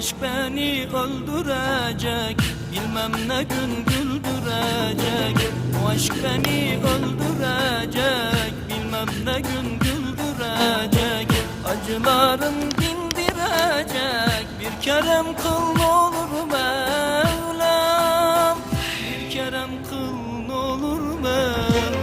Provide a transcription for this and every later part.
aşk beni öldürecek. Bilmem ne gün güldürecek. Bu aşk beni öldürecek. Bilmem ne gün güldürecek. Acılarım dindirecek. Bir kerem kıl olur Mevlam. Bir kerem kıl olur Mevlam.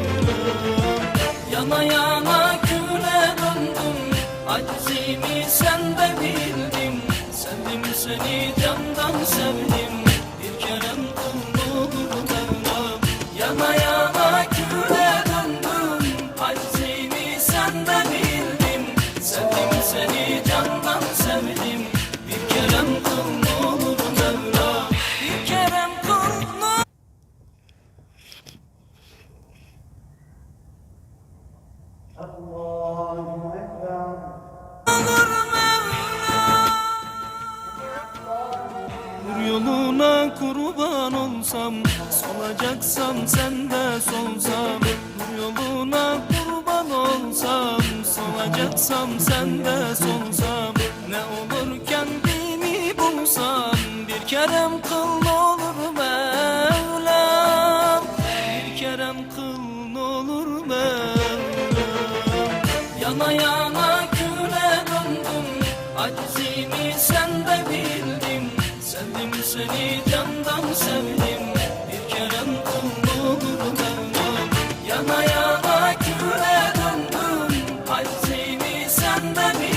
Yana yana küle döndüm. Acizimi sen de bildin Sevdim seni candan sevdim Nur yoluna kurban olsam Solacaksam sen de solsam. Nur yoluna kurban olsam Solacaksam sen de solsam. Ne olur kendimi bulsam Bir kerem kıl ne olur Mevlam. Bir kerem kıl ne olur Mevlam. Yana yana küle döndüm Aczimi sen seni candan sevdim. Bir kerem kulluğu bu kavram Yana yana küle döndüm. Hal seni senden